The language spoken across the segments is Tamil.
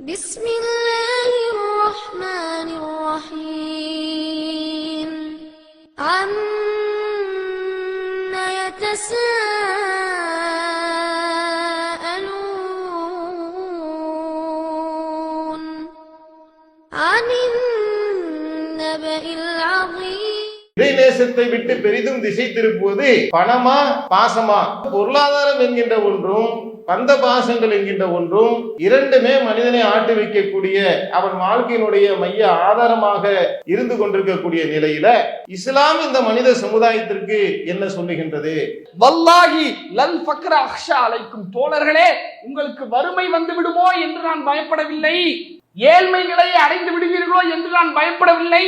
بسم الله الرحمن الرحيم عم يتساءلون عن النبأ العظيم இறைநேசத்தை விட்டு பெரிதும் திசை திருப்புவது பணமா பாசமா பொருளாதாரம் என்கின்ற ஒன்றும் பந்த பாசங்கள் என்கின்ற ஒன்றும் இரண்டுமே மனிதனை ஆட்டி வைக்கக்கூடிய அவன் வாழ்க்கையினுடைய மைய ஆதாரமாக இருந்து கொண்டிருக்கக்கூடிய நிலையில இஸ்லாம் இந்த மனித சமுதாயத்திற்கு என்ன சொல்லுகின்றது? வல்லாஹி லல் பக்ர அக்ஷா அலைக்கும் தோழர்களே உங்களுக்கு வறுமை வந்து விடுமோ என்று நான் பயப்படவில்லை. ஏழ்மை நிலையை அடைந்து விடுவீர்களோ என்று நான் பயப்படவில்லை.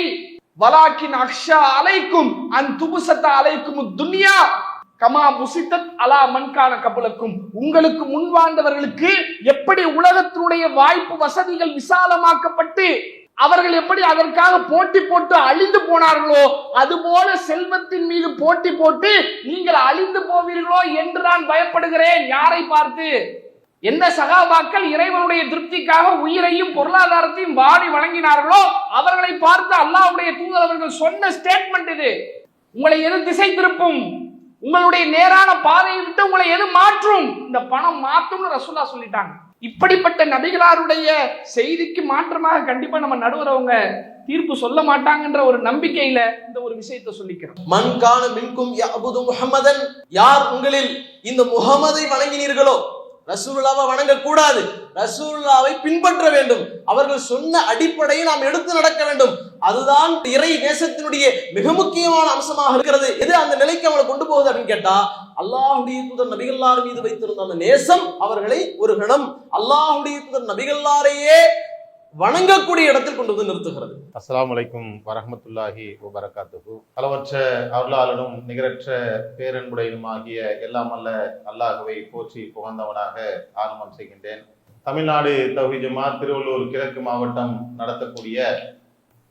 வலாக்கின் அக்ஷா அலைக்கும் அன் துபுசத்த அலைக்கும் துன்யா. கமா முசித்தத் அலா மண்கான கபலுக்கும். உங்களுக்கு முன் வாழ்ந்தவர்களுக்கு எப்படி உலகத்தினுடைய வாய்ப்பு வசதிகள் விசாலமாக்கப்பட்டு அவர்கள் எப்படி அதற்காக போட்டி போட்டு அழிந்து போனார்களோ அதுபோல செல்வத்தின் மீது போட்டி போட்டு நீங்கள் அழிந்து போவீர்களோ என்று நான் பயப்படுகிறேன். யாரை பார்த்து? எந்த சகாபாக்கள் இறைவனுடைய திருப்திக்காக உயிரையும் பொருளாதாரத்தையும் வாடி வழங்கினார்களோ அவர்களை பார்த்து அல்லாஹ்வுடைய தூதர் அவர்கள் சொன்ன ஸ்டேட்மெண்ட் இது. உங்களை எது திசை திருப்பும். உங்களுடைய நேரான பாதையை விட்டு உங்களை எது மாற்றும்? இந்த பணம் மாற்றும்னு ரசூல்லா சொல்லிட்டாங்க. இப்படிப்பட்ட நபிகளாருடைய செய்திக்கு மாற்றமாக கண்டிப்பா நம்ம நடுவரவங்க தீர்ப்பு சொல்ல மாட்டாங்கன்ற ஒரு நம்பிக்கையில இந்த ஒரு விஷயத்தை சொல்லிக்கிறோம். மன்கான மின்கும் முகமதன் யார் உங்களில் இந்த முகமதை வணங்கினீர்களோ ரசூல்லாவை வணங்கக்கூடாது. ரசூல்லாவை பின்பற்ற வேண்டும். அவர்கள் சொன்ன அடிப்படையை நாம் எடுத்து நடக்க வேண்டும். அதுதான் இறை நேசத்தினுடைய மிக முக்கியமான அம்சமாக இருக்கிறது. எது அந்த நிலைக்கு அவங்களை கொண்டு போகுது அப்படின்னு கேட்டா அல்லாஹுடைய தூதர் நபிகள்லார் மீது வைத்திருந்த அந்த நேசம் அவர்களை ஒரு கணம் அல்லாஹுடைய தூதர் நபிகள்லாரையே வணங்கக்கூடிய இடத்தில் கொண்டு வந்து நிறுத்துகிறது. அஸ்லாம் அலைக்கும் வரமத்துல்லாஹி வரகாத்துகு பலவற்ற அருளாளனும் நிகரற்ற பேரன்புடையனும் ஆகிய எல்லாம் அல்ல அல்லாஹுவை போற்றி புகழ்ந்தவனாக ஆரம்பம் செய்கின்றேன். தமிழ்நாடு தௌஹி ஜமாத் திருவள்ளூர் கிழக்கு மாவட்டம் நடத்தக்கூடிய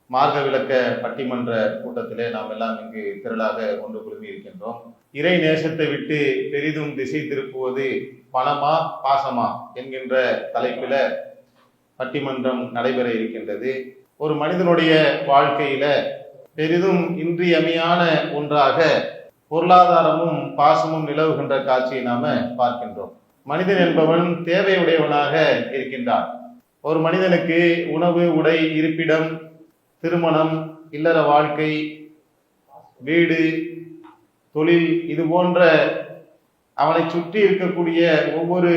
மார்க்க விளக்க பட்டிமன்ற கூட்டத்திலே நாம் எல்லாம் இங்கு திரளாக ஒன்று குழுமி இருக்கின்றோம். இறை நேசத்தை விட்டு பெரிதும் திசை திருப்புவது பணமா பாசமா என்கின்ற தலைப்பில பட்டிமன்றம் நடைபெற இருக்கின்றது. ஒரு மனிதனுடைய வாழ்க்கையில பெரிதும் இன்றியமையான ஒன்றாக பொருளாதாரமும் பாசமும் நிலவுகின்ற காட்சியை நாம பார்க்கின்றோம். மனிதன் என்பவன் தேவையுடையவனாக இருக்கின்றான். ஒரு மனிதனுக்கு உணவு உடை இருப்பிடம் திருமணம் இல்லற வாழ்க்கை வீடு தொழில் இது போன்ற அவனை சுற்றி இருக்கக்கூடிய ஒவ்வொரு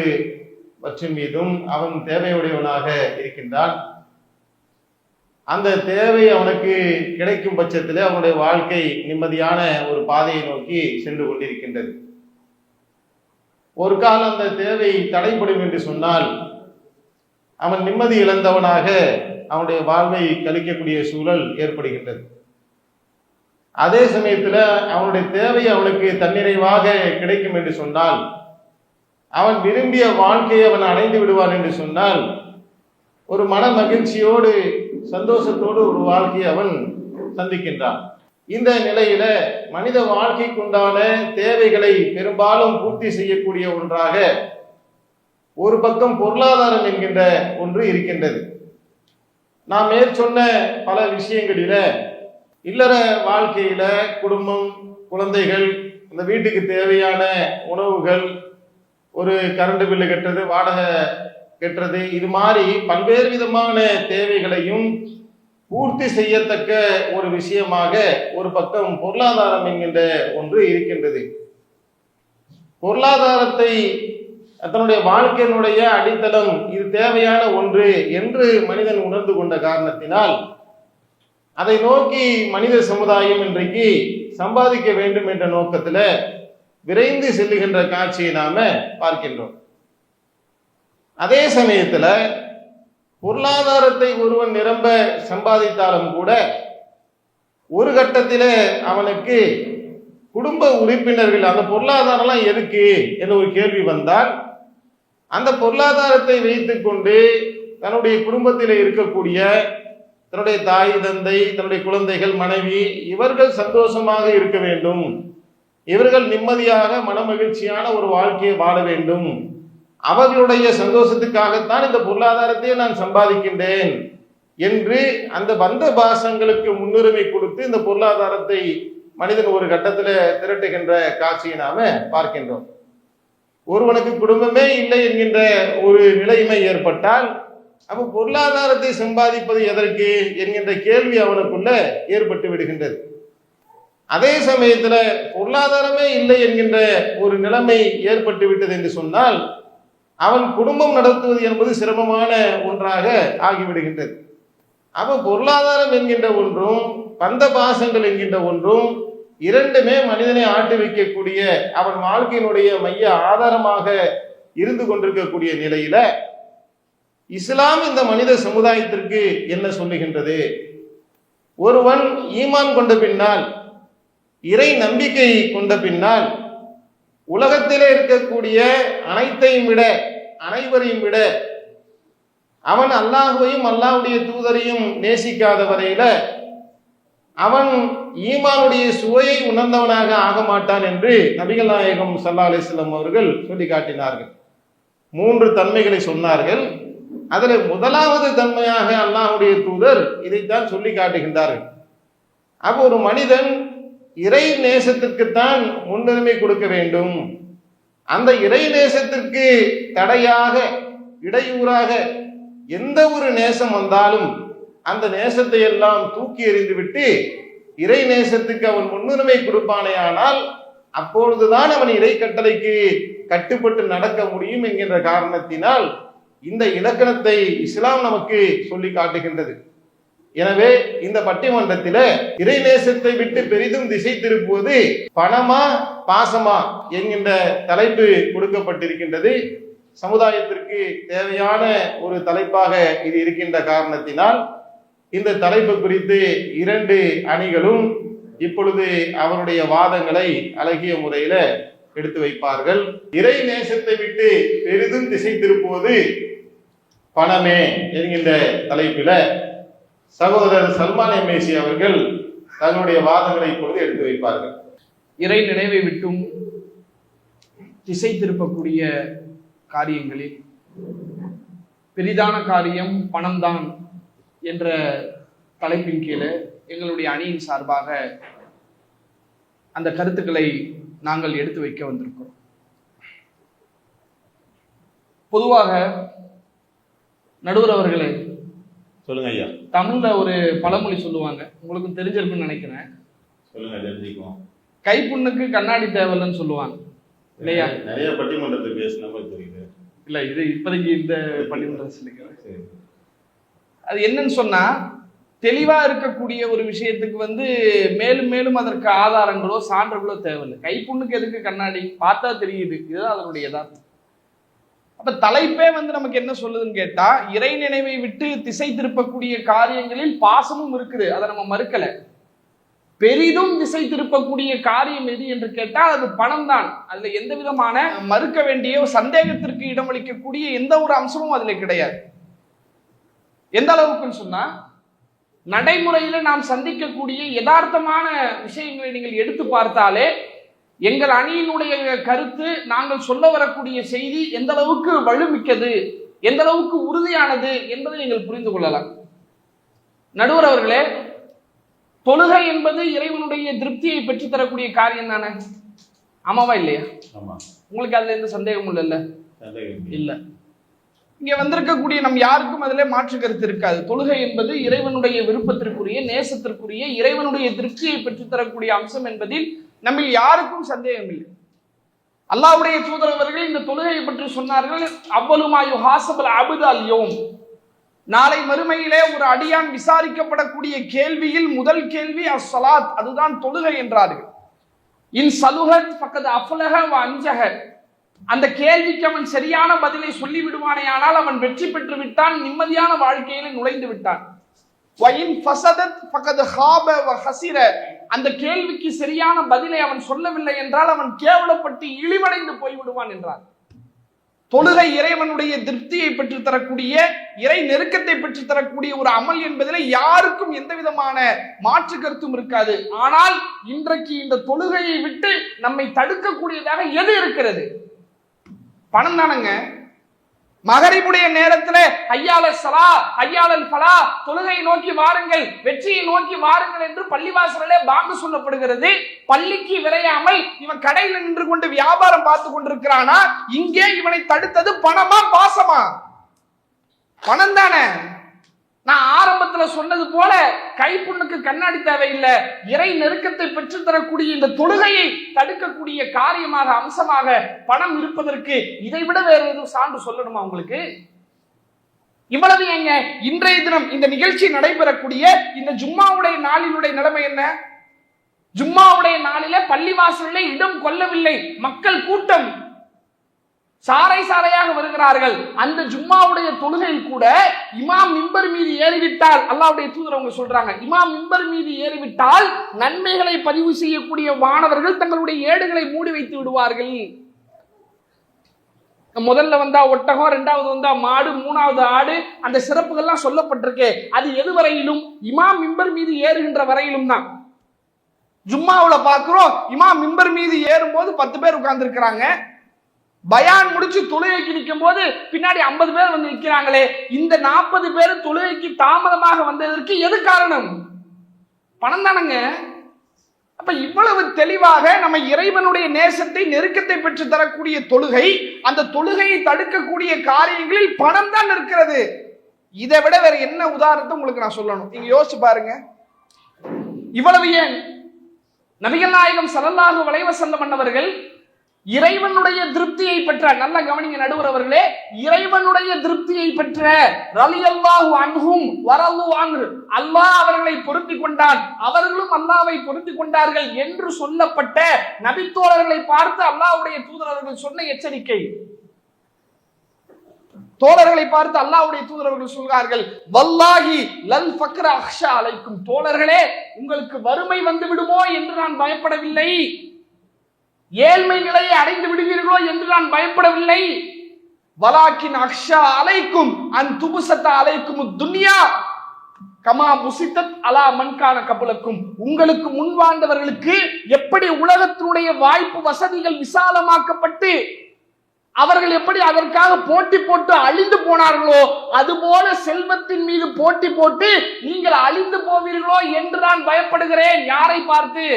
பட்சம் மீதும் அவன் தேவையுடையவனாக இருக்கின்றான். அந்த தேவை அவனுக்கு கிடைக்கும் பட்சத்தில் அவனுடைய வாழ்க்கை நிம்மதியான ஒரு பாதையை நோக்கி சென்று கொண்டிருக்கின்றது. ஒரு காலம் அந்த தேவை தடைப்படும் என்று சொன்னால் அவன் நிம்மதி இழந்தவனாக அவனுடைய வாழ்வை கழிக்கக்கூடிய சூழல் ஏற்படுகின்றது. அதே சமயத்தில் அவனுடைய தேவை அவனுக்கு தன்னிறைவாக கிடைக்கும் என்று சொன்னால் அவன் விரும்பிய வாழ்க்கையை அவன் அடைந்து விடுவான் என்று சொன்னால் ஒரு மன மகிழ்ச்சியோடு சந்தோஷத்தோடு ஒரு வாழ்க்கையை அவன் சந்திக்கின்றான். இந்த நிலையில மனித வாழ்க்கைக்குண்டான தேவைகளை பெரும்பாலும் பூர்த்தி செய்யக்கூடிய ஒன்றாக ஒரு பக்கம் பொருளாதாரம் என்கின்ற ஒன்று இருக்கின்றது. நாம் மேற்சொன்ன பல விஷயங்களில இல்லற வாழ்க்கையில குடும்பம் குழந்தைகள் அந்த வீட்டுக்கு தேவையான உணவுகள் ஒரு கரண்ட் பில்லு கட்டுறது வாடகை கட்டுறது இது மாதிரி பல்வேறு விதமான தேவைகளையும் பூர்த்தி செய்யத்தக்க ஒரு விஷயமாக ஒரு பக்கம் பொருளாதாரம் என்கின்ற ஒன்று இருக்கின்றது. பொருளாதாரத்தை தன்னுடைய வாழ்க்கையினுடைய அடித்தளம் இது தேவையான ஒன்று என்று மனிதன் உணர்ந்து கொண்ட காரணத்தினால் அதை நோக்கி மனித சமுதாயம் இன்றைக்கு சம்பாதிக்க வேண்டும் என்ற நோக்கத்தில் விரைந்து செல்லுகின்ற காட்சியை நாம பார்க்கின்றோம். அதே சமயத்துல பொருளாதாரத்தை ஒருவன் நிரம்ப சம்பாதித்தாலும் கூட ஒரு கட்டத்தில் அவனுக்கு குடும்ப உறுப்பினர்கள் அந்த பொருளாதாரம்லாம் எதுக்கு என்ற ஒரு கேள்வி வந்தால் அந்த பொருளாதாரத்தை வைத்துக்கொண்டு தன்னுடைய குடும்பத்தில் இருக்கக்கூடிய தன்னுடைய தாய் தந்தை தன்னுடைய குழந்தைகள் மனைவி இவர்கள் சந்தோஷமாக இருக்க வேண்டும். இவர்கள் நிம்மதியாக மனமகிழ்ச்சியான ஒரு வாழ்க்கையை வாழ வேண்டும். அவர்களுடைய சந்தோஷத்துக்காகத்தான் இந்த பொருளாதாரத்தையே நான் சம்பாதிக்கின்றேன் என்று அந்த பந்த பாசங்களுக்கு முன்னுரிமை கொடுத்து இந்த பொருளாதாரத்தை மனிதன் ஒரு கட்டத்தில் திரட்டுகின்ற காட்சியை நாம பார்க்கின்றோம். ஒருவனுக்கு குடும்பமே இல்லை என்கின்ற ஒரு நிலைமை ஏற்பட்டால் அப்போ பொருளாதாரத்தை சம்பாதிப்பது எதற்கு என்கின்ற கேள்வி அவனுக்குள்ள ஏற்பட்டு விடுகின்றது. அதே சமயத்தில் பொருளாதாரமே இல்லை என்கின்ற ஒரு நிலைமை ஏற்பட்டு விட்டது என்று சொன்னால் அவன் குடும்பம் நடத்துவது என்பது சிரமமான ஒன்றாக ஆகிவிடுகின்றது. அவன் பொருளாதாரம் என்கின்ற ஒன்றும் பந்த பாசங்கள் என்கின்ற ஒன்றும் இரண்டுமே மனிதனை ஆட்டி வைக்கக்கூடிய அவன் வாழ்க்கையினுடைய மைய ஆதாரமாக இருந்து கொண்டிருக்கக்கூடிய நிலையில இஸ்லாம் இந்த மனித சமுதாயத்திற்கு என்ன சொல்லுகின்றது? ஒருவன் ஈமான் கொண்ட பின்னால் இறை நம்பிக்கை கொண்ட பின்னால் உலகத்திலே இருக்கக்கூடிய அனைத்தையும் விட அனைவரையும் விட அவன் அல்லாஹுவையும் அல்லாஹுடைய தூதரையும் நேசிக்காத வரையில அவன் ஈமானுடைய சுவையை உணர்ந்தவனாக ஆக மாட்டான் என்று நபிகள் நாயகம் சல்லா அலிஸ்லாம் அவர்கள் சொல்லி காட்டினார்கள் மூன்று தன்மைகளை சொன்னார்கள். அதில் முதலாவது தன்மையாக அல்லாஹுடைய தூதர் இதைத்தான் சொல்லி காட்டுகின்றார்கள் அப்போ ஒரு மனிதன் இறை நேசத்திற்குத்தான் முன்னுரிமை கொடுக்க வேண்டும். அந்த இறை நேசத்திற்கு தடையாக இடையூறாக எந்த ஒரு நேசம் வந்தாலும் அந்த நேசத்தை எல்லாம் தூக்கி எறிந்துவிட்டு இறை நேசத்துக்கு அவன் முன்னுரிமை கொடுப்பானே ஆனால் அப்பொழுதுதான் அவன் இறை கட்டளைக்கு கட்டுப்பட்டு நடக்க முடியும் என்கின்ற காரணத்தினால் இந்த இலக்கணத்தை இஸ்லாம் நமக்கு சொல்லி காட்டுகின்றது. எனவே இந்த பட்டிமன்றத்தில இறை நேசத்தை விட்டு பெரிதும் திசை திருப்புவது பணமா பாசமா என்கின்ற தலைப்பு கொடுக்கப்பட்டிருக்கின்றது. சமுதாயத்திற்கு தேவையான ஒரு தலைப்பாக இது இருக்கின்ற காரணத்தினால் இந்த தலைப்பு குறித்து இரண்டு அணிகளும் இப்பொழுது அவருடைய வாதங்களை அழகிய முறையில எடுத்து வைப்பார்கள். இறை நேசத்தை விட்டு பெரிதும் திசை திருப்புவது பணமே என்கின்ற தலைப்பில சகோதரர் சல்மான் எம்ஏசி அவர்கள் தங்களுடைய வாதங்களை இப்பொழுது எடுத்து வைப்பார்கள். இறை நினைவை விட்டும் திசை திருப்பக்கூடிய காரியங்களில் பெரிதான காரியம் பணம்தான் என்ற தலைப்பின் கீழே எங்களுடைய அணியின் சார்பாக அந்த கருத்துக்களை நாங்கள் எடுத்து வைக்க வந்திருக்கிறோம். பொதுவாக நடுவர் அவர்களே சொல்லுங்க ஐயா. தமிழ்ல ஒரு பழமொழி சொல்லுவாங்க. உங்களுக்கும் தெரிஞ்சிருக்குன்னு நினைக்கிறேன். சொல்லுங்க தெரிஞ்சுக்குவோம். கைப்புண்ணுக்கு கண்ணாடி தேவையில்லைன்னு சொல்லுவாங்க. இல்லையா? நிறைய பட்டிமன்றத்தை பேசின மாதிரி தெரியுது. இல்ல இது இப்போதைக்கு இந்த பள்ளிமன்றம் சொல்லிக்கிறேன். அது என்னன்னு சொன்னா தெளிவா இருக்கக்கூடிய ஒரு விஷயத்துக்கு வந்து மேலும் மேலும் அதற்கு ஆதாரங்களோ சான்றுகளோ தேவையில்லை. கைப்புண்ணுக்கு எதுக்கு கண்ணாடி? பார்த்தா தெரியுது. இதுதான் அதனுடைய யதார்த்தம். அப்ப தலைப்பே வந்து நமக்கு என்ன சொல்லுதுன்னு கேட்டா இறை நினைவை விட்டு திசை திருப்பக்கூடிய காரியங்களில் பாசமும் இருக்குது. அதை நம்ம மறுக்கல. பெரிதும் திசை திருப்பக்கூடிய காரியம் எது என்று கேட்டால் அது பணம் தான் அதுல எந்த விதமான மறுக்க வேண்டிய சந்தேகத்திற்கு இடமளிக்கக்கூடிய எந்த ஒரு அம்சமும் அதுல கிடையாது. எந்த அளவுக்குன்னு சொன்னா நடைமுறையில நாம் சந்திக்கக்கூடிய யதார்த்தமான விஷயங்களை நீங்கள் எடுத்து பார்த்தாலே எங்கள் அணியினுடைய கருத்து நாங்கள் சொல்ல வரக்கூடிய செய்தி எந்த அளவுக்கு வலுமிக்கது எந்த அளவுக்கு உறுதியானது என்பதை நீங்கள் புரிந்து கொள்ளலாம். நடுவர் அவர்களே தொழுகை என்பது இறைவனுடைய திருப்தியை பெற்றுத் தரக்கூடிய காரியம் தானே? ஆமாவா இல்லையா? உங்களுக்கு அதுல எந்த சந்தேகமும் இல்லைல்ல? இல்லை. இல்ல. இங்க வந்திருக்கக்கூடிய நம் யாருக்கும் அதிலே மாற்று கருத்து இருக்காது. தொழுகை என்பது இறைவனுடைய விருப்பத்திற்குரிய நேசத்திற்குரிய இறைவனுடைய திருப்தியை பெற்றுத் தரக்கூடிய அம்சம் என்பதில் நம்மில் யாருக்கும் சந்தேகம் இல்லை. அல்லாவுடைய தூதர் அவர்கள் இந்த தொழுகையை பற்றி சொன்னார்கள் அவ்வளவு ஹாசபல் அபுது யோம். நாளை மறுமையிலே ஒரு அடியான் விசாரிக்கப்படக்கூடிய கேள்வியில் முதல் கேள்வி அஸ்ஸலாத் அதுதான் தொழுகை என்றார்கள். இன் சலுகத் பக்கத்து அஃலக அஞ்சக அந்த கேள்விக்கு அவன் சரியான பதிலை சொல்லி விடுவானேயானால் அவன் வெற்றி பெற்று விட்டான் நிம்மதியான வாழ்க்கையில நுழைந்து விட்டான். அந்த கேள்விக்கு சரியான பதிலை அவன் சொல்லவில்லை என்றால் அவன் கேவலப்பட்டு இழிவடைந்து போய்விடுவான் என்றார். தொழுகை இறைவனுடைய திருப்தியை பெற்று தரக்கூடிய இறை நெருக்கத்தை பெற்று தரக்கூடிய ஒரு அமல் என்பதில் யாருக்கும் எந்த விதமான மாற்று கருத்தும் இருக்காது. ஆனால் இன்றைக்கு இந்த தொழுகையை விட்டு நம்மை தடுக்கக்கூடியதாக எது இருக்கிறது? பணம் தானங்க. மகரிபுடைய நேரத்துல ஐயாளர் சலா ஐயாளல் பலா தொழுகை நோக்கி வாருங்கள் வெற்றியை நோக்கி வாருங்கள் என்று பள்ளிவாசலே பாங்கு சொல்லப்படுகிறது. பள்ளிக்கு விரையாமல் இவன் கடையில் நின்று கொண்டு வியாபாரம் பார்த்து கொண்டிருக்கிறானா? இங்கே இவனை தடுத்தது பணமா பாசமா? பணம் தானே? நான் ஆரம்பத்துல சொன்னது போல கைப்புண்ணுக்கு கண்ணாடி தேவையில்லை. இறை நெருக்கத்தை பெற்று தரக்கூடிய இந்த தொழுகையை தடுக்கக்கூடிய காரியமாக அம்சமாக பணம் இருப்பதற்கு இதை விட வேற எதுவும் சான்று சொல்லணுமா உங்களுக்கு? இவ்வளவு ஏங்க இன்றைய தினம் இந்த நிகழ்ச்சி நடைபெறக்கூடிய இந்த ஜும்மாவுடைய நாளினுடைய நிலைமை என்ன? ஜும்மாவுடைய நாளில பள்ளிவாசலில் இடம் கொள்ளவில்லை. மக்கள் கூட்டம் சாறை சாறையாக வருகிறார்கள். அந்த ஜும்மாவுடைய தொழுகையில் கூட இமாம் மிம்பர் மீது ஏறிவிட்டால் அல்லாவுடைய தூதர் அவங்க சொல்றாங்க இமாம் மிம்பர் மீது ஏறிவிட்டால் நன்மைகளை பதிவு செய்யக்கூடிய மாணவர்கள் தங்களுடைய ஏடுகளை மூடி வைத்து விடுவார்கள். முதல்ல வந்தா ஒட்டகம் ரெண்டாவது வந்தா மாடு மூணாவது ஆடு அந்த சிறப்புகள்லாம் சொல்லப்பட்டிருக்கு. அது எது வரையிலும்? இமாம் மிம்பர் மீது ஏறுகின்ற வரையிலும் தான். ஜும்மாவுல பார்க்குறோம் இமாம் மிம்பர் மீது ஏறும்போது பத்து பேர் உட்கார்ந்துருக்கிறாங்க. பயான் முடிச்சு தொழுகைக்கு நிற்கும் போது பின்னாடி ஐம்பது பேர் வந்து நிற்கிறாங்களே இந்த நாற்பது பேர் தொழுகைக்கு தாமதமாக வந்ததற்கு எது காரணம்? பணம் தானங்க. அப்ப இவ்வளவு தெளிவாக நம்ம இறைவனுடைய நேசத்தை நெருக்கத்தை பெற்று தரக்கூடிய தொழுகை அந்த தொழுகையை தடுக்கக்கூடிய காரியங்களில் பணம் தான் இருக்கிறது இதை விட வேற என்ன உதாரணத்தை உங்களுக்கு நான் சொல்லணும்? நீங்க யோசிச்சு பாருங்க. இவ்வளவு ஏன்? நபிகள் நாயகம் சரல்லாக வளைவ செல்லம் மன்னவர்கள் இறைவனுடைய திருப்தியை பெற்ற நல்ல கவனிங்க நடுவர் அவர்களே இறைவனுடைய திருப்தியை பெற்ற ரலியல்லாஹு அன்ஹும் வரல்லு வாங்கு அல்லாஹ் அவர்களை பொருத்தி கொண்டான். அவர்களும் அல்லாவை பொருத்தி கொண்டார்கள் என்று சொல்லப்பட்ட நபித்தோழர்களை பார்த்து அல்லாஹ்வுடைய தூதர் அவர்கள் சொன்ன எச்சரிக்கை. தோழர்களை பார்த்து அல்லாஹ்வுடைய தூதரவர்கள் சொல்கிறார்கள் வல்லாஹி லல் ஃபக்ர அக்ஷா அழைக்கும் தோழர்களே உங்களுக்கு வறுமை வந்து விடுமோ என்று நான் பயப்படவில்லை. ஏழ்மை நிலையை அடைந்து விடுவீர்களோ என்று நான் பயப்படவில்லை. வலாக்கின் அக்ஷா அலைக்கும் அன் துபுசத்த அலைக்கும் துன்யா. கமா முசித்தத் அலா மண்கான கபலக்கும். உங்களுக்கு முன் வாழ்ந்தவர்களுக்கு எப்படி உலகத்தினுடைய வாய்ப்பு வசதிகள் விசாலமாக்கப்பட்டு அவர்கள் எப்படி அதற்காக போட்டி போட்டு அழிந்து போனார்களோ அதுபோல செல்வத்தின் மீது போட்டி போட்டு நீங்கள் அழிந்து போவீர்களோ என்று நான் பயப்படுகிறேன். யாரை பார்த்து?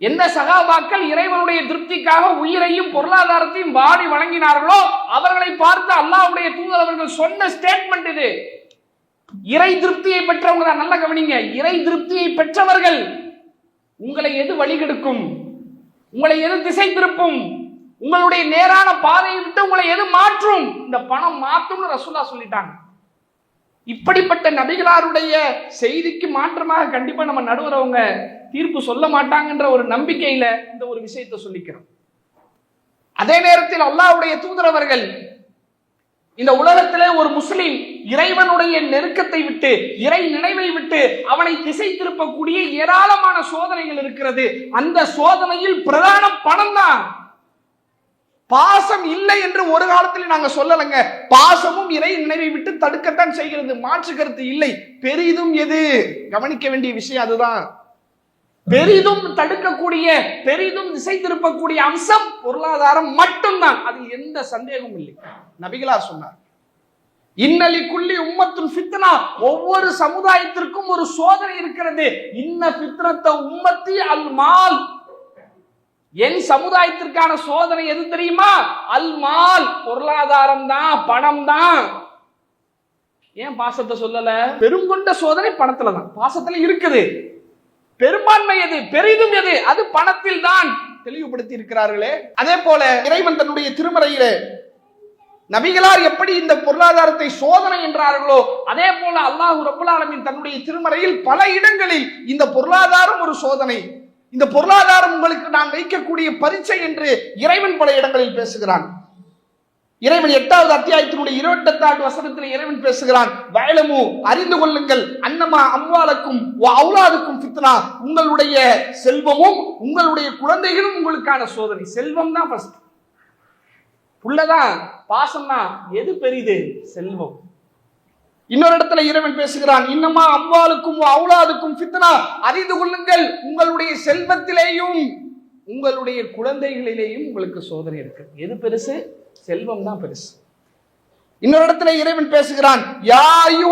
எந்த சகாபாக்கள் இறைவனுடைய திருப்திக்காக உயிரையும் பொருளாதாரத்தையும் வாடி வழங்கினார்களோ அவர்களை பார்த்து அல்லாவுடைய தூதர் அவர்கள் சொன்ன ஸ்டேட்மெண்ட் இது. இறை திருப்தியை பெற்றவங்க தான். நல்ல கவனிங்க. இறை திருப்தியை பெற்றவர்கள் உங்களை எது வழிகெடுக்கும் உங்களை எது திசை திருப்பும்? உங்களுடைய நேரான பாதையை விட்டு உங்களை எது மாற்றும்? இந்த பணம் மாற்றும்னு ரசூலா சொல்லிட்டாங்க. இப்படிப்பட்ட நபிகளாருடைய செய்திக்கு மாற்றமாக கண்டிப்பா நம்ம நடுவுறவங்க தீர்ப்பு சொல்ல மாட்டாங்கன்ற ஒரு நம்பிக்கையில இந்த ஒரு விஷயத்தை சொல்லிக்கிறோம். அதே நேரத்தில் அல்லாவுடைய தூதரவர்கள் இந்த உலகத்திலே ஒரு முஸ்லிம் இறைவனுடைய நெருக்கத்தை விட்டு இறை நினைவை விட்டு அவனை திசை திருப்பக்கூடிய ஏராளமான சோதனைகள் இருக்கிறது. அந்த சோதனையில் பிரதான பணம் தான். பாசம் இல்லை என்று ஒரு காலத்தில் நாங்க சொல்லலைங்க. பாசமும் இறை நினைவை விட்டு தடுக்கத்தான் செய்கிறது. மாற்று கருத்து இல்லை. பெரிதும் எது? கவனிக்க வேண்டிய விஷயம் அதுதான். பெரிதும் தடுக்கக்கூடிய பெரிதும் திசை திருப்பக்கூடிய அம்சம் பொருளாதாரம் மட்டும்தான். அது எந்த சந்தேகமும் இல்லை. நபிகளார் சொன்னார் இன்னலி குள்ளி உம்மத்துன் ஃபித்னா. ஒவ்வொரு சமுதாயத்திற்கும் ஒரு சோதனை இருக்கிறது. இன்ன ஃபித்னத்த உம்மத்தி அல் மால். என் சமுதாயத்திற்கான சோதனை எது தெரியுமா? அல்மால் பொருளாதாரம் தான் பணம் தான் ஏன் பாசத்தை சொல்லல? பெருங்கொண்ட சோதனை பணத்துல தான் பாசத்துல இருக்குது. பெரும்பான்மை எது? பெரிதும் எது? அது பணத்தில் தான் தெளிவுபடுத்தி இருக்கிறார்களே. அதே போல இறைவன் தன்னுடைய திருமறையிலே நபிகளார் எப்படி இந்த பொருளாதாரத்தை சோதனை என்றார்களோ அதே போல அல்லாஹு ரபுல் ஆலமீன் தன்னுடைய திருமறையில் பல இடங்களில் இந்த பொருளாதாரம் ஒரு சோதனை. இந்த பொருளாதாரம் உங்களுக்கு நான் வைக்கக்கூடிய பரீட்சை என்று இறைவன் பல இடங்களில் பேசுகிறான். இறைவன் எட்டாவது அத்தியாயத்தினுடைய இருபத்தெட்டாவது வசனத்தில் இறைவன் பேசுகிறான். வயலமு அறிந்து கொள்ளுங்கள். அன்னமா அம்வாலக்கும் அவுலாதுக்கும் பித்னா உங்களுடைய செல்வமும் உங்களுடைய குழந்தைகளும் உங்களுக்கான சோதனை. செல்வம் தான் ஃபர்ஸ்ட் உள்ளதான் பாசம்னா எது பெரிது? செல்வம். இன்னொரு இடத்துல இறைவன் பேசுகிறான் இன்னமா அம்வாலுக்கும் அவுலாதுக்கும் ஃபித்னா. அறிந்து கொள்ளுங்கள் உங்களுடைய செல்வத்திலேயும் உங்களுடைய குழந்தைகளிலேயும் உங்களுக்கு சோதனை இருக்கு. எது பெருசு? செல்வம் தான் பெருசு. இன்னொரு இடத்துல இறைவன் பேசுகிறான் யா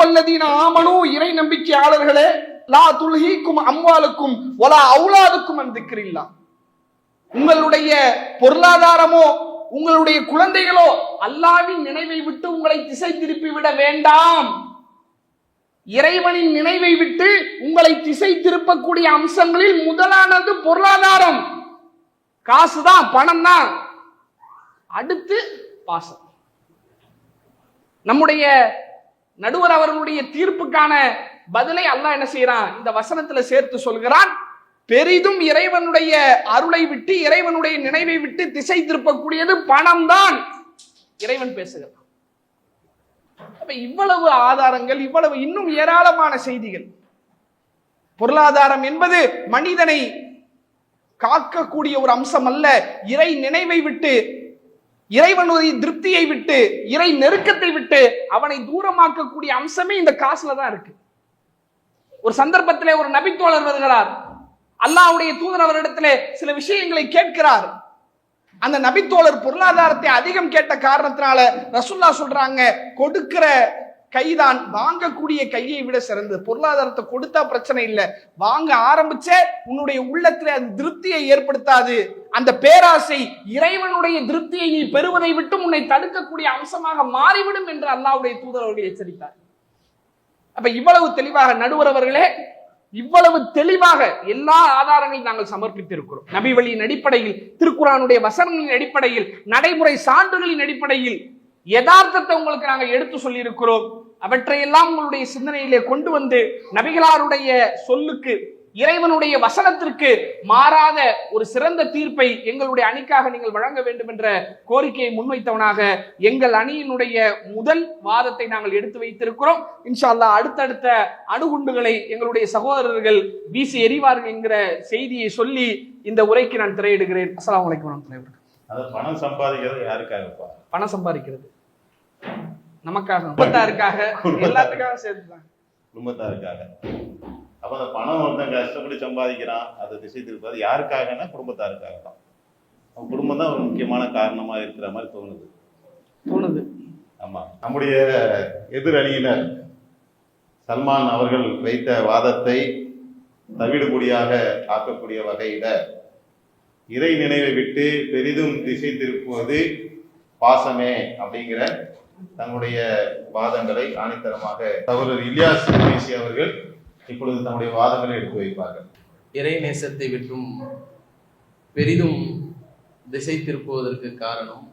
அல்லதீன ஆமனு. இறை நம்பிக்கையாளர்களே லா துல்ஹிக்கும் அம்வாலுக்கும் ஒலா அவுலாதுக்கும் அந்த உங்களுடைய பொருளாதாரமோ உங்களுடைய குழந்தைகளோ அல்லாவின் நினைவை விட்டு உங்களை திசை திருப்பி விட வேண்டாம். இறைவனின் நினைவை விட்டு உங்களை திசை திருப்பக்கூடிய அம்சங்களில் முதலானது பொருளாதாரம். காசுதான் பணம் தான் அடுத்து பாசம். நம்முடைய நடுவர் அவர்களுடைய தீர்ப்புக்கான பதிலை அல்லாஹ் என்ன செய்யறான் இந்த வசனத்துல சேர்த்து சொல்கிறான். பெரிதும் இறைவனுடைய அருளை விட்டு இறைவனுடைய நினைவை விட்டு திசை திருப்பக்கூடியது பணம் தான் இறைவன் பேசுகிறான். அப்ப இவ்வளவு ஆதாரங்கள் இவ்வளவு இன்னும் ஏராளமான செய்திகள். பொருளாதாரம் என்பது மனிதனை காக்கக்கூடிய ஒரு அம்சம் அல்ல. இறை நினைவை விட்டு இறைவனுடைய திருப்தியை விட்டு இறை நெருக்கத்தை விட்டு அவனை தூரமாக்கக்கூடிய அம்சமே இந்த காசுல தான் இருக்கு. ஒரு சந்தர்ப்பத்திலே ஒரு நபித்தோழர் வருகிறார். அல்லாவுடைய தூதர் சில விஷயங்களை கேட்கிறார். அந்த நபித்தோழர் பொருளாதாரத்தை அதிகம் கேட்ட காரணத்தினால ரசுல்லா சொல்றாங்க கொடுக்கிற கைதான் வாங்கக்கூடிய கையை விட சிறந்தது. பொருளாதாரத்தை கொடுத்தா பிரச்சனை இல்லை. வாங்க ஆரம்பிச்ச உன்னுடைய உள்ளத்துல அந்த திருப்தியை ஏற்படுத்தாது. அந்த பேராசை இறைவனுடைய திருப்தியை நீ பெறுவதை விட்டு உன்னை தடுக்கக்கூடிய அம்சமாக மாறிவிடும் என்று அல்லாவுடைய தூதர் அவர்கள் எச்சரித்தார். அப்ப இவ்வளவு தெளிவாக நடுவர் அவர்களே இவ்வளவு தெளிவாக எல்லா ஆதாரங்களையும் நாங்கள் சமர்ப்பித்திருக்கிறோம். நபி வழியின் அடிப்படையில் திருக்குறானுடைய வசனங்களின் அடிப்படையில் நடைமுறை சான்றுகளின் அடிப்படையில் யதார்த்தத்தை உங்களுக்கு நாங்கள் எடுத்து சொல்லியிருக்கிறோம். அவற்றையெல்லாம் உங்களுடைய சிந்தனையிலே கொண்டு வந்து நபிகளாருடைய சொல்லுக்கு இறைவனுடைய வசனத்திற்கு மாறாத ஒரு சிறந்த தீர்ப்பை எங்களுடைய அணிக்காக நீங்கள் வழங்க வேண்டும் என்ற கோரிக்கையை முன்வைத்தவனாக எங்கள் அணியினுடைய முதல் வாதத்தை நாங்கள் எடுத்து வைத்திருக்கிறோம். இன்ஷா அல்லாஹ் அடுத்தடுத்த அணுகுண்டுகளை எங்களுடைய சகோதரர்கள் வீசி எறிவார்கள் என்கிற செய்தியை சொல்லி இந்த உரைக்கு நான் திரையிடுகிறேன். வரஹ்மத்துல்லாஹி வபரகாத்துஹு. அது பணம் சம்பாதிக்கிறது யாருக்காகப்பா? பணம் சம்பாதிக்கிறது. நமக்காக குடும்பத்தாருக்காக எல்லாத்துக்காக சேர்த்துதான் குடும்பத்தாருக்காக. அப்ப அந்த பணம் ஒருத்தன் கஷ்டப்பட்டு சம்பாதிக்கிறான் அதை திசை திருப்பது யாருக்காகன்னா குடும்பத்தாருக்காக தான் அவன் குடும்பம் தான் ஒரு முக்கியமான காரணமா இருக்கிற மாதிரி தோணுது. தோணுது. ஆமா. நம்முடைய எதிர் அணியினர் சல்மான் அவர்கள் வைத்த வாதத்தை தவிடுபடியாக ஆக்கக்கூடிய வகையில இறை நினைவை விட்டு பெரிதும் திசை திருப்புவது பாசமே அப்படிங்கிற தன்னுடைய வாதங்களை ஆணித்தரமாக சகோதரர் இலியாஸ் பேசி அவர்கள் இப்பொழுது தன்னுடைய வாதங்களை எடுத்து வைப்பார்கள். இறை நேசத்தை விட்டும் பெரிதும் திசை திருப்புவதற்கு காரணம்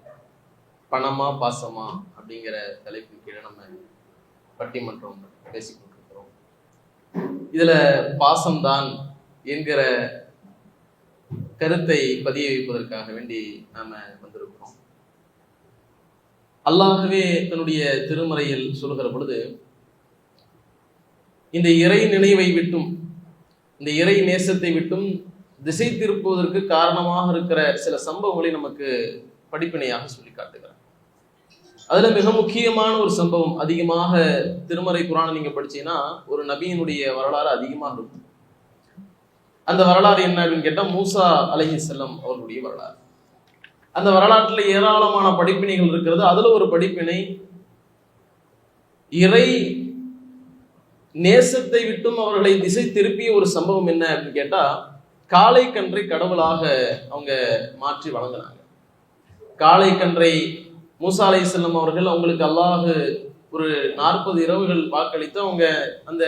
பணமா பாசமா அப்படிங்கிற தலைப்பு கீழே நம்ம பட்டிமன்றம் பேசிக் கொண்டிருக்கிறோம். இதுல பாசம்தான் என்கிற கருத்தை பதிய வைப்பதற்காக வேண்டி நாம வந்திருக்கிறோம். அல்லாகவே தன்னுடைய திருமறையில் சொல்லுகிற பொழுது இந்த இறை நினைவை விட்டும் இந்த இறை நேசத்தை விட்டும் திசை திருப்புவதற்கு காரணமாக இருக்கிற சில சம்பவங்களை நமக்கு படிப்பினையாக சொல்லி காட்டுகிறார். அதுல மிக முக்கியமான ஒரு சம்பவம் அதிகமாக திருமறை புராணம் நீங்க படிச்சீங்கன்னா ஒரு நபியினுடைய வரலாறு அதிகமாக இருக்கும். அந்த வரலாறு என்ன அப்படின்னு கேட்டால் மூசா அலஹி செல்லம் அவர்களுடைய வரலாறு. அந்த வரலாற்றில் ஏராளமான படிப்பினைகள் இருக்கிறது. அதுல ஒரு படிப்பினை இறை நேசத்தை விட்டும் அவர்களை திசை திருப்பிய ஒரு சம்பவம் என்ன அப்படின்னு கேட்டா காளை கன்றை கடவுளாக அவங்க மாற்றி வழங்கினாங்க காளை கன்றை மூசா அலை செல்லம் அவர்கள் அவங்களுக்கு அல்லாஹ் ஒரு நாற்பது இரவுகள் வாக்களித்து அவங்க அந்த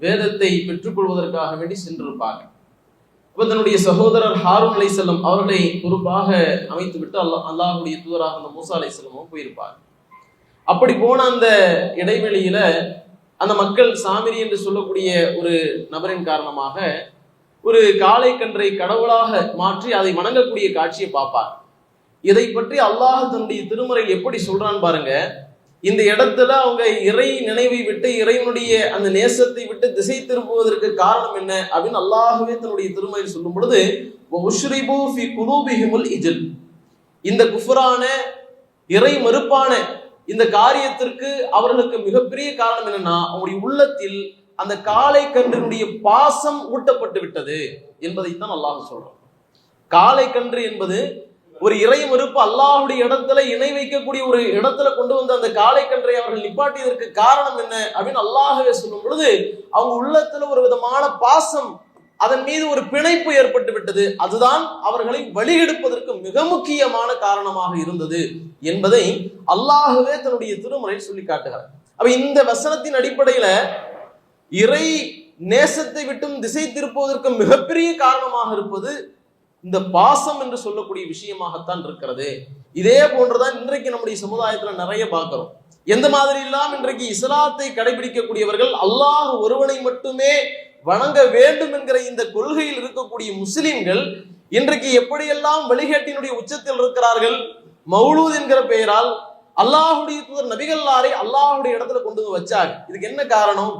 வேதத்தை பெற்றுக்கொள்வதற்காக வேண்டி சென்றிருப்பாங்க. அப்ப தன்னுடைய சகோதரர் ஹாரூன் அலை செல்லம் அவர்களை பொறுப்பாக அமைத்து விட்டு அல்லாஹ் அல்லாஹுடைய தூதராக அந்த மூசா அலை செல்லமும் போயிருப்பாங்க. அப்படி போன அந்த இடைவெளியில அந்த மக்கள் சாமிரி என்று சொல்லக்கூடிய ஒரு நபரின் காரணமாக ஒரு காளை கன்றை கடவுளாக மாற்றி அதை வணங்கக்கூடிய காட்சியை பார்ப்பார் இதை பற்றி அல்லாஹ் தன்னுடைய திருமறையில் எப்படி சொல்றான் பாருங்க இந்த இடத்துல அவங்க இறை நினைவை விட்டு இறைவனுடைய அந்த நேசத்தை விட்டு திசை திருப்புவதற்கு காரணம் என்ன அப்படின்னு அல்லாஹுவே தன்னுடைய திருமறையில் சொல்லும் பொழுது "வஉஷ்ரிபு இஜல்." இந்த குஃபரான இறை மறுப்பான இந்த காரியத்திற்கு அவர்களுக்கு மிகப்பெரிய காரணம் என்னன்னா அவருடைய உள்ளத்தில் அந்த காளை கன்றினுடைய பாசம் ஊட்டப்பட்டு விட்டது என்பதைத்தான் அல்லாஹ் சொல்றான். காளை கன்று என்பது ஒரு இறை மறுப்பு அல்லாஹுடைய இடத்துல இணை வைக்கக்கூடிய ஒரு இடத்துல கொண்டு வந்த அந்த காளை கன்றை அவர்கள் நிப்பாட்டியதற்கு காரணம் என்ன அப்படின்னு அல்லாஹவே சொல்லும் பொழுது அவங்க உள்ளத்துல ஒரு விதமான பாசம் அதன் மீது ஒரு பிணைப்பு ஏற்பட்டு விட்டது. அதுதான் அவர்களை வழிகெடுப்பதற்கு மிக முக்கியமான காரணமாக இருந்தது என்பதை அல்லாஹுவே தன்னுடைய திருமுறையில் சொல்லி காட்டுகிறார். அப்ப இந்த வசனத்தின் அடிப்படையில இறை நேசத்தை விட்டும் திசை திருப்புவதற்கு மிகப்பெரிய காரணமாக இருப்பது இந்த பாசம் என்று சொல்லக்கூடிய விஷயமாகத்தான் இருக்கிறது. இதே போன்றுதான் இன்றைக்கு நம்முடைய சமுதாயத்துல நிறைய பார்க்கிறோம். எந்த மாதிரி இல்லாம இன்றைக்கு இஸ்லாத்தை கடைபிடிக்கக்கூடியவர்கள் அல்லாஹ் ஒருவனை மட்டுமே வணங்க வேண்டும் என்கிற இந்த கொள்கையில் இருக்கக்கூடிய முஸ்லிம்கள் இன்றைக்கு எப்படியெல்லாம் வழிகேட்டினுடைய உச்சத்தில் இருக்கிறார்கள்? மௌலூத் என்கிற பெயரால் அல்லாஹுடைய தூதர் நபிகள்லாரை அல்லாஹுடைய இடத்துல கொண்டு வந்து வச்சாங்க. இதுக்கு என்ன காரணம்?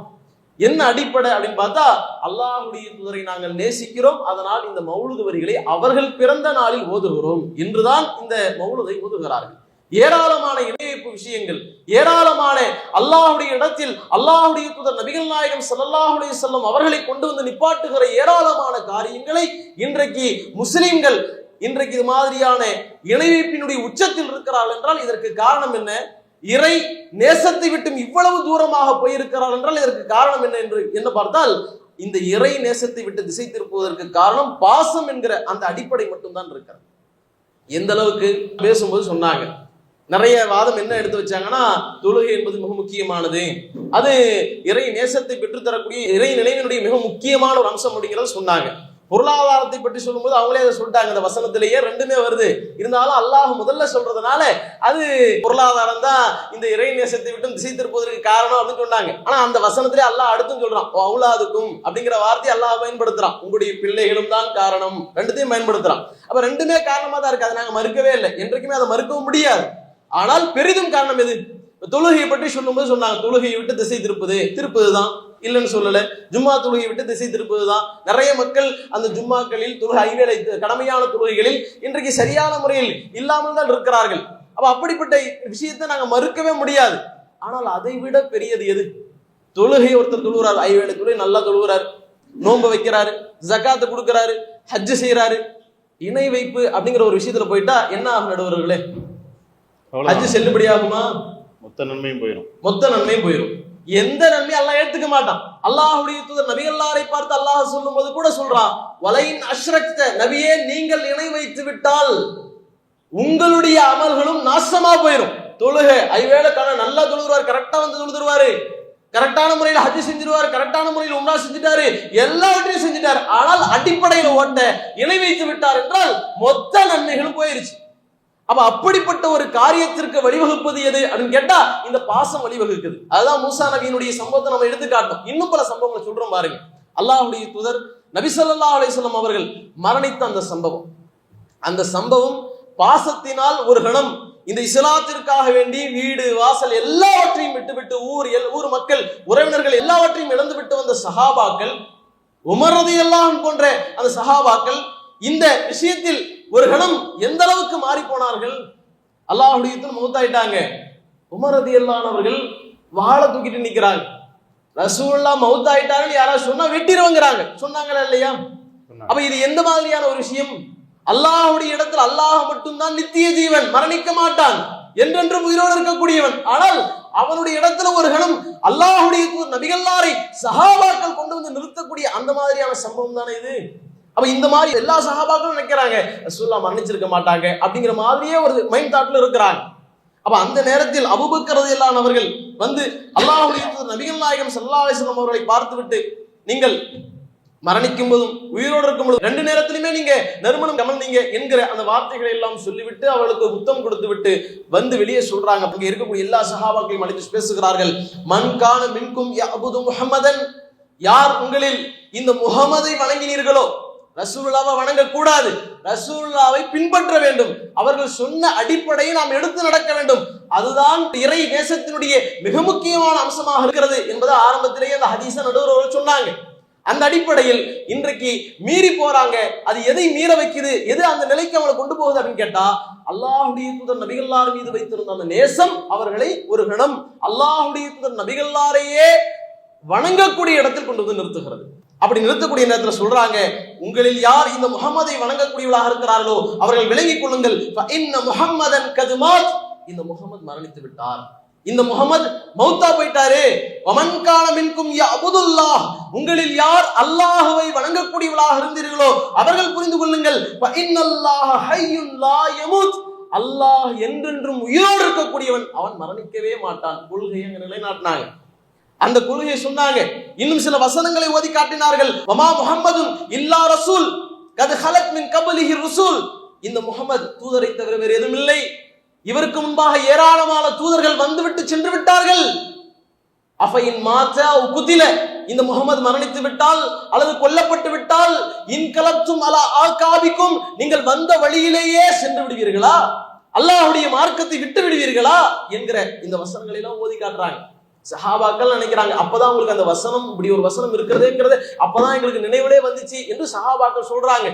என்ன அடிப்படை அப்படின்னு பார்த்தா அல்லாஹுடைய தூதரை நாங்கள் நேசிக்கிறோம். அதனால் இந்த மௌலுது வரிகளை அவர்கள் பிறந்த நாளில் ஓதுகிறோம். என்றுதான் இந்த மௌலுதை ஓதுகிறார்கள். ஏராளமான இணையப்பு விஷயங்கள் ஏராளமான அல்லாஹுடைய இடத்தில் அல்லாஹுடைய தூதர் நபிகள் நாயகம் சல்லாஹுடைய செல்லம் அவர்களை கொண்டு வந்து நிப்பாட்டுகிற ஏராளமான காரியங்களை இன்றைக்கு முஸ்லிம்கள் இன்றைக்கு இது மாதிரியான இணைவைப்பினுடைய உச்சத்தில் இருக்கிறார்கள் என்றால் இதற்கு காரணம் என்ன? இறை நேசத்தை விட்டும் இவ்வளவு தூரமாக போயிருக்கிறார் என்றால் இதற்கு காரணம் என்ன என்று என்ன பார்த்தால் இந்த இறை நேசத்தை விட்டு திசை திருப்புவதற்கு காரணம் பாசம் என்கிற அந்த அடிப்படை மட்டும்தான் இருக்கிறது. எந்த அளவுக்கு பேசும்போது சொன்னாங்க. நிறைய வாதம் என்ன எடுத்து வச்சாங்கன்னா தொழுகை என்பது மிக முக்கியமானது. அது இறை நேசத்தை பெற்றுத்தரக்கூடிய இறை நினைவினுடைய மிக முக்கியமான ஒரு அம்சம் அப்படிங்கிறத சொன்னாங்க. பொருளாதாரத்தை பற்றி சொல்லும்போது அவங்களே அதை சொல்லிட்டாங்க. இந்த வசனத்திலேயே ரெண்டுமே வருது. இருந்தாலும் அல்லாஹ் முதல்ல சொல்றதுனால அது பொருளாதாரம் தான் இந்த இறை நேசத்தை விட்டு திசை திருப்பதற்கு காரணம் அப்படின்னு சொன்னாங்க. ஆனா அந்த வசனத்திலே அல்லாஹ் அடுத்தும் சொல்றான் அவுலாதுக்கும் அப்படிங்கிற வார்த்தையை அல்லாஹ் பயன்படுத்துறான். உங்களுடைய பிள்ளைகளும் தான் காரணம். ரெண்டுத்தையும் பயன்படுத்துறான். அப்ப ரெண்டுமே காரணமா தான் இருக்கு. அதை நாங்க மறுக்கவே இல்லை. என்றைக்குமே அதை மறுக்கவும் முடியாது. ஆனால் பெரிதும் காரணம் எது? தொழுகையை பற்றி சொல்லும்போது சொன்னாங்க தொழுகையை விட்டு திசை திருப்பது. திருப்பது தான் இல்லைன்னு சொல்லல. ஜும்மா தொழுகையை விட்டு திசை திருப்புதுதான். நிறைய மக்கள் அந்த ஜும்மாக்களில் தொழுகை ஐவேளை கடமையான தொழுகைகளில் இன்றைக்கு சரியான முறையில் இல்லாமல் தான் இருக்கிறார்கள். அப்ப அப்படிப்பட்ட விஷயத்தை நாங்க மறுக்கவே முடியாது. ஆனால் அதை விட பெரியது எது? தொழுகை ஒருத்தர் தொழுகிறார். ஐவேளை தொழுகை நல்லா தொழுகிறார். நோன்பு வைக்கிறாரு ஜக்காத்து கொடுக்கிறாரு ஹஜ்ஜு செய்யறாரு இணை வைப்பு அப்படிங்கிற ஒரு விஷயத்துல போயிட்டா என்ன ஆகும் நடுவர்களே? அவ்வளவுதான். செல்லுபடியாகுமா? மொத்த நன்மையும் போயிடும் மொத்த நன்மையும் போயிடும் எந்த நன்மையும் அல்லாஹ் ஏத்துக்க மாட்டான். அல்லாஹ்வுடைய தூதர் நபிகள்லாரை பார்த்து அல்லாஹ் சொல்லும்போது கூட சொல்றான் வலையின் அஷ்ரக்த நபியே நீங்கள் இணை வைத்து விட்டால் உங்களுடைய அமல்களும் நாசமா போயிடும் தொழுகை. ஐவேளை காண நல்லா தொழுகிறார் கரெக்டா வந்து தொழுதுருவாரு. கரெக்டான முறையில் ஹஜ் செஞ்சிருவாரு கரெக்டான முறையில் உம்ரா செஞ்சுட்டாரு. எல்லாவற்றையும் செஞ்சுட்டாரு. ஆனால் அடிப்படையில ஓட்ட இணை வைத்து விட்டார் என்றால் மொத்த நன்மைகளும் போயிருச்சு. அப்ப அப்படிப்பட்ட ஒரு காரியத்திற்கு வழிவகுப்பது எது அப்படின்னு கேட்டா இந்த பாசம் வழிவகுக்குது. அதுதான் மூசா நபியினுடைய சம்பவத்தை நம்ம எடுத்துக்காட்டும். இன்னும் பல சம்பவங்களை சொல்றோம் பாருங்க. அல்லாஹுடைய தூதர் நபிசல்லா ஸல்லல்லாஹு அவர்கள் மரணித்த அந்த சம்பவம். அந்த சம்பவம் பாசத்தினால் ஒரு கணம். இந்த இஸ்லாத்திற்காக வேண்டி வீடு வாசல் எல்லாவற்றையும் விட்டுவிட்டு ஊர் எல் ஊர் மக்கள் உறவினர்கள் எல்லாவற்றையும் இழந்து விட்டு வந்த சஹாபாக்கள் உமரது எல்லாம் போன்ற அந்த சஹாபாக்கள் இந்த விஷயத்தில் ஒரு கணம் எந்த அளவுக்கு மாறி போனார்கள்? அல்லாஹுடைய மௌத்தாயிட்டாங்க. உமரது அவர்கள் வாழை தூக்கிட்டு நிக்கிறாங்க ரசூல்லா மௌத்தாயிட்டார்கள் யாராவது சொன்னா வெட்டிடுவாங்கிறாங்க சொன்னாங்களா இல்லையா? அப்ப இது எந்த மாதிரியான ஒரு விஷயம்? அல்லாஹ்வுடைய இடத்தில் அல்லாஹ் மட்டும்தான் நித்திய ஜீவன் மரணிக்க மாட்டான் என்றென்றும் உயிரோடு இருக்கக்கூடியவன். ஆனால் அவனுடைய இடத்துல ஒரு கணம் அல்லாஹ்வுடைய தூதர் நபிகள்லாரை சஹாபாக்கள் கொண்டு வந்து நிறுத்தக்கூடிய அந்த மாதிரியான சம்பவம் தானே இது? அப்ப இந்த மாதிரி எல்லா சகாபாக்களும் நினைக்கிறாங்க ரசூல்லா மரணிச்சிருக்க மாட்டாங்க அப்படிங்கிற மாதிரியே ஒரு மைண்ட் தாட்ல இருக்கிறாங்க. அப்ப அந்த நேரத்தில் அபுபக்கரது இல்லாதவர்கள் வந்து அல்லாஹுடைய நபிகள் நாயகம் ஸல்லல்லாஹு அலைஹி அவர்களை பார்த்துவிட்டு நீங்கள் மரணிக்கும் போதும் உயிரோடு இருக்கும் போதும் ரெண்டு நேரத்திலுமே நீங்க நறுமணம் கமழ்ந்தீங்க என்கிற அந்த வார்த்தைகளை எல்லாம் சொல்லிவிட்டு அவளுக்கு புத்தம் கொடுத்து விட்டு வந்து வெளியே சொல்றாங்க. அங்க இருக்கக்கூடிய எல்லா சகாபாக்களையும் அழைத்து பேசுகிறார்கள். மன்கான மின்கும் அபுது முகமதன் யார் உங்களில் இந்த முகமதை வழங்கினீர்களோ ரசூல்லாவை வணங்க கூடாது பின்பற்ற வேண்டும். அவர்கள் சொன்ன அடிப்படையை நாம் எடுத்து நடக்க வேண்டும். அதுதான் இறை நேசத்தினுடைய மிக முக்கியமான அம்சமாக இருக்கிறது என்பதை ஆரம்பத்திலேயே அந்த ஹதீச நடுவர் சொன்னாங்க. அந்த அடிப்படையில் இன்றைக்கு மீறி போறாங்க. அது எதை மீற வைக்குது? எது அந்த நிலைக்கு அவங்களை கொண்டு போகுது அப்படின்னு கேட்டா அல்லாஹுடைய தூதர் நபிகள்லார் மீது வைத்திருந்த அந்த நேசம் அவர்களை ஒரு கணம் அல்லாஹுடைய தூதர் நபிகள்லாரையே வணங்கக்கூடிய இடத்தில் கொண்டு வந்து நிறுத்துகிறது. அப்படி நிறுத்தக்கூடிய நேரத்துல சொல்றாங்க உங்களில் யார் இந்த முகமதை வணங்கக்கூடியவளாக இருக்கிறார்களோ அவர்கள் விளங்கிக் கொள்ளுங்கள். இந்த முகமதன் கதுமாத் இந்த முகமது மரணித்து விட்டார். இந்த முகமது மௌத்தா போயிட்டாரு. ஒமன்கான மின்கும் அபுதுல்லாஹ் உங்களில் யார் அல்லாஹுவை வணங்கக்கூடியவளாக இருந்தீர்களோ அவர்கள் புரிந்து கொள்ளுங்கள். அல்லாஹ் என்றென்றும் உயிரோடு இருக்கக்கூடியவன். அவன் மரணிக்கவே மாட்டான். கொள்கையை நிலைநாட்டினாங்க. அந்த கொள்கையை சொன்னாங்க. இன்னும் சில வசனங்களை ஓதி காட்டினார்கள். வமா முஹம்மதும் இல்லா ரசூல் கது ஹலத் மின் கபலிஹி ரசூல். இந்த முகமது தூதரை தவிர வேறு எதுவும் இல்லை. இவருக்கு முன்பாக ஏராளமான தூதர்கள் வந்துவிட்டு சென்று விட்டார்கள். அஃபையின் மாத்த குதில இந்த முகமது மரணித்து விட்டால் அல்லது கொல்லப்பட்டு விட்டால் இன்கலத்தும் அலா ஆகாபிக்கும் நீங்கள் வந்த வழியிலேயே சென்று விடுவீர்களா? அல்லாஹுடைய மார்க்கத்தை விட்டு விடுவீர்களா? என்கிற இந்த வசனங்களை எல்லாம் ஓதி காட்டுறாங்க. சஹாபாக்கள் நினைக்கிறாங்க. அப்பதான் உங்களுக்கு அந்த வசனம் இப்படி ஒரு வசனம் இருக்கிறதுங்கிறது அப்பதான் எங்களுக்கு நினைவுலே வந்துச்சு என்று சஹாபாக்கள் சொல்றாங்க.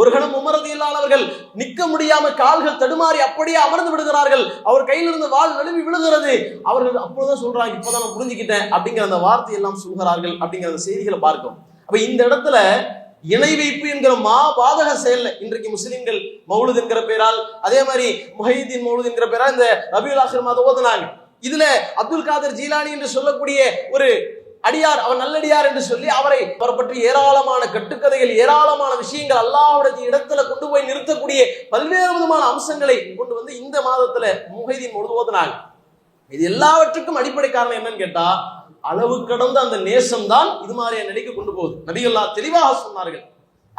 ஒரு கணம் உமரது இல்லாதவர்கள் நிக்க முடியாம கால்கள் தடுமாறி அப்படியே அமர்ந்து விடுகிறார்கள். அவர் கையில இருந்து வாள் நழுவி விழுகிறது. அவர்கள் அப்பொழுதுதான் சொல்றாங்க இப்பதான் நான் புரிஞ்சுக்கிட்டேன் அப்படிங்கிற அந்த வார்த்தை எல்லாம் சொல்கிறார்கள் அப்படிங்கிற அந்த செய்திகளை பார்க்கும் அப்ப இந்த இடத்துல இணை வைப்பு என்கிற மா பாதக செயல் இன்றைக்கு முஸ்லிம்கள் மௌலுது என்கிற பேரால் அதே மாதிரி முஹைதீன் மௌலுது என்கிற பேரால் இந்த ரபியுல் ஆசிரம் அதை ஓதுனாங்க. இதுல அப்துல் காதர் ஜீலானி என்று சொல்லக்கூடிய ஒரு அடியார் அவர் நல்லடியார் என்று சொல்லி அவரை அவரை பற்றி ஏராளமான கட்டுக்கதைகள் ஏராளமான விஷயங்கள் அல்லாவுடைய இடத்துல கொண்டு போய் நிறுத்தக்கூடிய பல்வேறு விதமான அம்சங்களை கொண்டு வந்து இந்த மாதத்துல முகைதீன் முழுது ஓதுனாங்க. இது எல்லாவற்றுக்கும் அடிப்படை காரணம் என்னன்னு கேட்டா அளவு கடந்த அந்த நேசம் தான் இது மாதிரியான நிலைக்கு கொண்டு போகுது. நபிகள்லா தெளிவாக சொன்னார்கள்.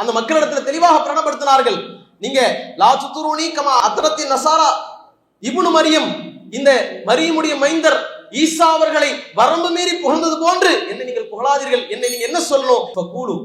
அந்த மக்களிடத்துல தெளிவாக பிரணப்படுத்தினார்கள் நீங்க லா சுத்துருணி கமா அத்தரத்தின் நசாரா இபுனு மரியம் இந்த மரியமுடைய மைந்தர் ஈசா அவர்களை வரம்பு மீறி புகழ்ந்தது போன்று என்னை நீங்கள் புகழாதீர்கள். என்னை நீங்க என்ன சொல்லணும்? ஃபகூலு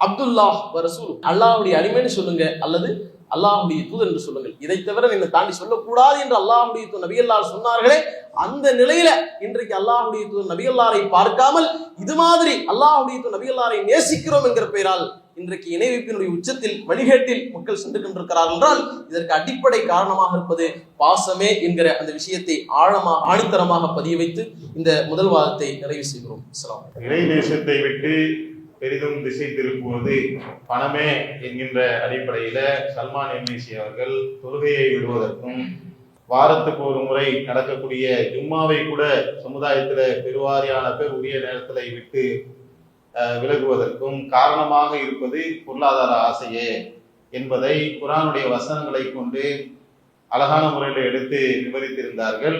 அப்துல்லாஹ் வ ரசூலு. அல்லாஹ்வுடைய அடிமைன்னு சொல்லுங்க அல்லது அல்லாஹுடைய தூதர் என்று சொல்லுங்கள். இதை தவிர என்னை தாண்டி சொல்லக்கூடாது என்று அல்லாஹுடைய தூதர் நபியல்லார் சொன்னார்களே அந்த நிலையில இன்றைக்கு அல்லாஹுடைய தூதர் நபியல்லாரை பார்க்காமல் இது மாதிரி அல்லாஹுடைய தூதர் நபியல்லாரை நேசிக்கிறோம் என்கிற பெயரால் இன்றைக்கு இணை வைப்பினுடைய உச்சத்தில் வழிகேட்டில் மக்கள் சென்று கொண்டிருக்கிறார்கள் என்றால் இதற்கு அடிப்படை காரணமாக இருப்பது பாசமே என்கிற அந்த விஷயத்தை ஆழமாக ஆணித்தரமாக பதிய வைத்து இந்த முதல் வாதத்தை நிறைவு செய்கிறோம். அஸ்ஸலாமு அலைக்கும். இறை நேசத்தை விட்டு பெரிதும் திசை திருப்புவது பணமே என்கின்ற அடிப்படையில சல்மான் எம்ஏசி அவர்கள் தொழுகையை விடுவதற்கும் வாரத்துக்கு ஒரு முறை நடக்கக்கூடிய ஜும்மாவை கூட சமுதாயத்துல பெருவாரியான பேர் உரிய நேரத்துல விட்டு விலகுவதற்கும் காரணமாக இருப்பது பொருளாதார ஆசையே என்பதை குரானுடைய வசனங்களை கொண்டு அழகான முறையில் எடுத்து விவரித்திருந்தார்கள்.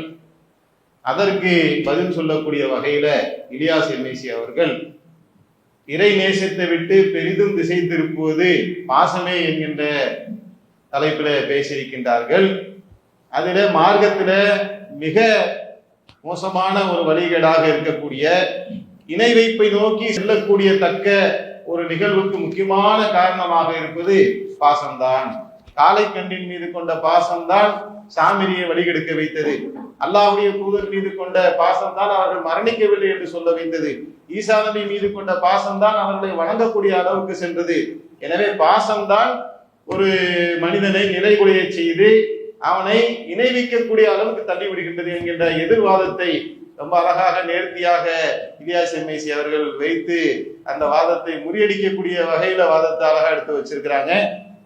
அதற்கு பதில் சொல்லக்கூடிய வகையில இலியாஸ் எம்ஏசி அவர்கள் இறை நேசத்தை விட்டு பெரிதும் திசை திருப்புவது பாசமே என்கின்ற தலைப்பில பேசியிருக்கின்றார்கள். அதில மார்க்கத்தில் மிக மோசமான ஒரு வழிகேடாக இருக்கக்கூடிய இணை வைப்பை நோக்கி செல்லக்கூடிய தக்க ஒரு நிகழ்வுக்கு முக்கியமான காரணமாக இருப்பது பாசம்தான். காலை கண்டின் மீது கொண்ட பாசம்தான் சாமிரியை வழிகெடுக்க வைத்தது. அல்லாவுடைய தூதர் மீது கொண்ட பாசம்தான் அவர்கள் மரணிக்கவில்லை என்று சொல்ல வைத்தது. ஈசா மீது கொண்ட பாசம்தான் அவர்களை வணங்கக்கூடிய அளவுக்கு சென்றது. எனவே பாசம்தான் ஒரு மனிதனை நிலைகுலைய செய்து அவனை இணைவிக்கக்கூடிய அளவுக்கு தள்ளி விடுகின்றது என்கின்ற எதிர்வாதத்தை ரொம்ப அழகாக நேர்த்தியாக இலியாஸ் அவர்கள் வைத்து அந்த வாதத்தை முறியடிக்கக்கூடிய வகையில வாதத்தை அழகா எடுத்து வச்சிருக்கிறாங்க.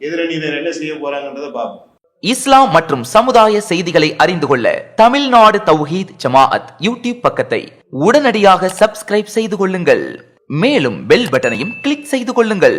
எதிரணியினர் என்ன செய்ய போறாங்கன்றதை பார்ப்போம். இஸ்லாம் மற்றும் சமுதாய செய்திகளை அறிந்து கொள்ள தமிழ்நாடு தௌஹீத் ஜமாஅத் யூடியூப் பக்கத்தை உடனடியாக சப்ஸ்கிரைப் செய்து கொள்ளுங்கள். மேலும் பெல் பட்டனையும் கிளிக் செய்து கொள்ளுங்கள்.